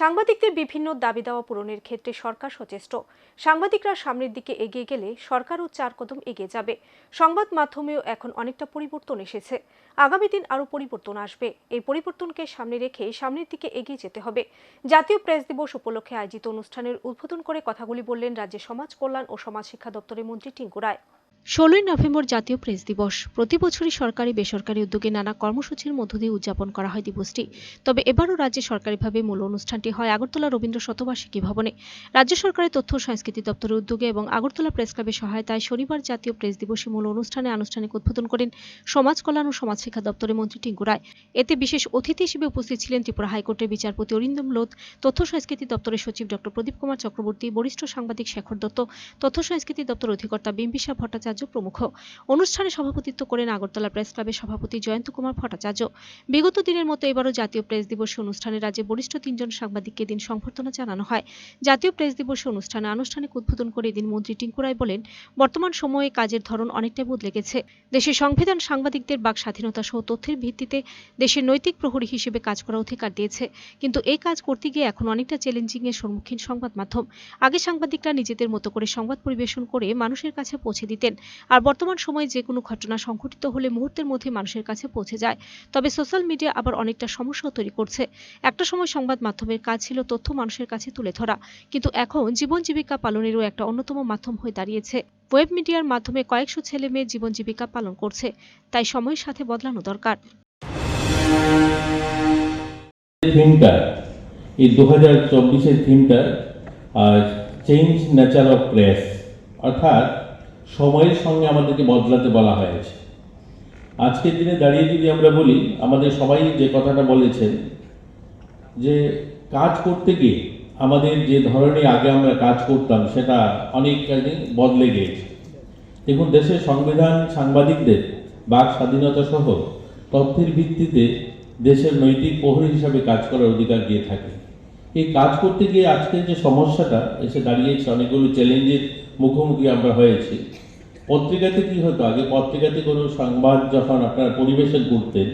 সাংবাদিকদের বিভিন্ন দাবি দাওয়া পূরণের ক্ষেত্রে সরকার সচেষ্ট। সাংবাদিকরা সামনের দিকে এগিয়ে গেলে সরকারও চার কদম এগিয়ে যাবে। সংবাদ মাধ্যমেও এখন অনেকটা পরিবর্তন এসেছে। আগামী দিন আরও পরিবর্তন আসবে। এই পরিবর্তনকে সামনে রেখে সামনের দিকে এগিয়ে যেতে হবে। জাতীয় প্রেস দিবস উপলক্ষে আয়োজিত অনুষ্ঠানের উদ্বোধন করে কথাগুলি বললেন রাজ্যের সমাজ কল্যাণ ও সমাজ শিক্ষা দপ্তরের মন্ত্রী টিঙ্কু রায়। ষোলোই নভেম্বর জাতীয় প্রেস দিবস। প্রতি বছরই সরকারি, বেসরকারি উদ্যোগে নানা কর্মসূচির মধ্য দিয়ে উদযাপন করা হয় দিবসটি। তবে এবারও রাজ্যে সরকারিভাবে মূল অনুষ্ঠানটি হয় আগরতলা রবীন্দ্র শতবার্ষিকী ভবনে। রাজ্য সরকারের তথ্য ও সংস্কৃতি দপ্তরের উদ্যোগে এবং আগরতলা প্রেস ক্লাবের সহায়তায় শনিবার জাতীয় প্রেস দিবসে মূল অনুষ্ঠানে আনুষ্ঠানিক উদ্বোধন করেন সমাজ কল্যাণ ও সমাজ শিক্ষা দপ্তরের মন্ত্রী টিঙ্কু রায়। এতে বিশেষ অতিথি হিসেবে উপস্থিত ছিলেন ত্রিপুরা হাইকোর্টের বিচারপতি অরিন্দম লোধ, তথ্য সংস্কৃতি দপ্তরের সচিব ডক্টর প্রদীপ কুমার চক্রবর্তী, বরিষ্ঠ সাংবাদিক শেখর দত্ত, তথ্য সংস্কৃতি দপ্তর অধিকর্তা বিম্বিসা ভট্টাচার্য প্রমুখ। অনুষ্ঠানে সভাপতিত্ব করেন আগরতলা প্রেস ক্লাবের সভাপতি জয়ন্ত কুমার ভট্টাচার্য। বিগত দিনের মতো এবারও জাতীয় প্রেস দিবস অনুষ্ঠানে রাজ্যে বরিষ্ঠ তিনজন সাংবাদিককে দিন সংবর্ধনা জানানো হয়। জাতীয় প্রেস দিবস অনুষ্ঠানে আনুষ্ঠানিক উদ্বোধন করে এদিন মন্ত্রী টিঙ্কু রায় বলেন, বর্তমান সময়ে কাজের ধরন অনেকটাই বদলে গেছে। দেশের সংবিধান সাংবাদিকদের বাক স্বাধীনতা সহ তথ্যের ভিত্তিতে দেশের নৈতিক প্রহরী হিসেবে কাজ করার অধিকার দিয়েছে। কিন্তু এই কাজ করতে গিয়ে এখন অনেকটা চ্যালেঞ্জিং এর সম্মুখীন সংবাদ মাধ্যম। আগে সাংবাদিকরা নিজেদের মতো করে সংবাদ পরিবেশন করে মানুষের কাছে পৌঁছে দিতেন। আর বর্তমান সময়ে যে কোনো ঘটনা সংঘটিত হলে মুহূর্তের মধ্যে মানুষের কাছে পৌঁছে যায়। তবে সোশ্যাল মিডিয়া আবার অনেকটা সমস্যাও তৈরি করছে। একটা সময় সংবাদ মাধ্যমের কাজ ছিল তথ্য মানুষের কাছে তুলে ধরা। কিন্তু এখন জীবন জীবিকা পালনেরও একটা অন্যতম মাধ্যম হয়ে দাঁড়িয়েছে। ওয়েব মিডিয়ার মাধ্যমে কয়েকশো ছেলে মেয়ে জীবন জীবিকা পালন করছে। তাই সময়ের সাথে বদলানো দরকার। থিমটা, এই দু হাজার চব্বিশের থিমটা চেঞ্জ নেচার অফ প্রেস অর্থাৎ সময়ের সঙ্গে আমাদেরকে বদলাতে বলা হয়েছে। আজকের দিনে দাঁড়িয়ে যদি আমরা বলি, আমাদের সবাই যে কথাটা বলেছেন, যে কাজ করতে গিয়ে আমাদের যে ধরনের আগে আমরা কাজ করতাম, সেটা অনেকখানি বদলে গিয়েছে। দেখুন, দেশের সংবিধান, সাংবাদিকদের বাক স্বাধীনতা সহ তথ্যের ভিত্তিতে দেশের নৈতিক প্রহরী হিসাবে কাজ করার অধিকার দিয়ে থাকে। এই কাজ করতে গিয়ে আজকের যে সমস্যাটা, এসে দাঁড়িয়েছে অনেকগুলো চ্যালেঞ্জের মুখোমুখি আমরা হয়েছি। পত্রিকাতে কি হতো? আগে পত্রিকাতে কোনো সংবাদ যখন আপনারা পরিবেশন করতেন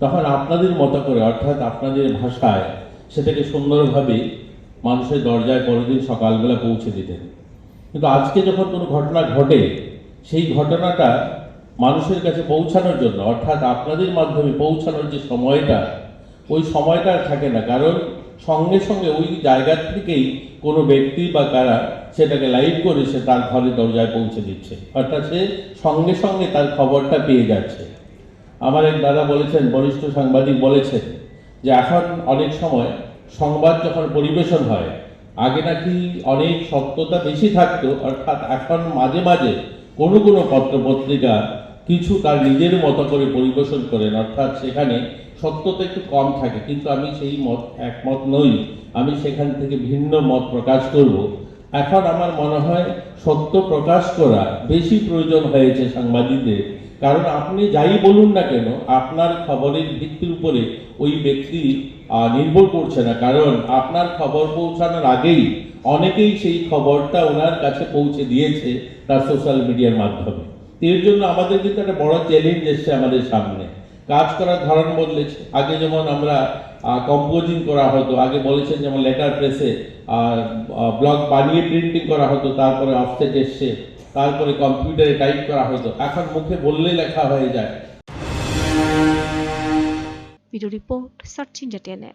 তখন আপনাদের মতো করে, অর্থাৎ আপনাদের ভাষায়, সেটাকে সুন্দরভাবে মানুষের দরজায় পরের সকালবেলা পৌঁছে দিতেন। কিন্তু আজকে যখন কোনো ঘটনা ঘটে, সেই ঘটনাটা মানুষের কাছে পৌঁছানোর জন্য, অর্থাৎ আপনাদের মাধ্যমে পৌঁছানোর যে সময়টা, ওই সময়টা আর থাকে না। কারণ সঙ্গে সঙ্গে ওই জায়গা থেকেই কোনো ব্যক্তি বা কারা সেটাকে লাইভ করে সে তার ঘরে দরজায় পৌঁছে দিচ্ছে। অর্থাৎ সে সঙ্গে সঙ্গে তার খবরটা পেয়ে যাচ্ছে। আমার এক দাদা বলেছেন, বরিষ্ঠ সাংবাদিক বলেছেন যে এখন অনেক সময় সংবাদ যখন পরিবেশন হয়, আগে নাকি অনেক সত্যতা বেশি থাকতো, অর্থাৎ এখন মাঝে মাঝে কোনো কোনো পত্রপত্রিকা কিছু তার নিজের মতো করে পরিবেশন করেন, অর্থাৎ সেখানে সত্যতা একটু কম থাকে। কিন্তু আমি সেই মত একমত নই। আমি সেখান থেকে ভিন্ন মত প্রকাশ করব। এখন আমার মনে হয় সত্য প্রকাশ করা বেশি প্রয়োজন হয়েছে সাংবাদিকদের। কারণ আপনি যাই বলুন না কেন, আপনার খবরের ভিত্তির উপরে ওই ব্যক্তি নির্ভর করছে না। কারণ আপনার খবর পৌঁছানোর আগেই অনেকেই সেই খবরটা ওনার কাছে পৌঁছে দিয়েছে তার সোশ্যাল মিডিয়ার মাধ্যমে। এর জন্য আমাদের কিন্তু একটা বড় চ্যালেঞ্জ এসছে আমাদের সামনে। কাজ করার ধরন বদলেছে। আগে যেমন আমরা কম্পোজিং করা হতো, আগে বলেছেন যেমন লেটার প্রেসে ব্লগ বানিয়ে প্রিন্টিং করা হতো, তারপরে অফসেট এসছে, তারপরে কম্পিউটারে টাইপ করা হতো। এখন মুখে বললে লেখা হয়ে যায়। Video report search India TNA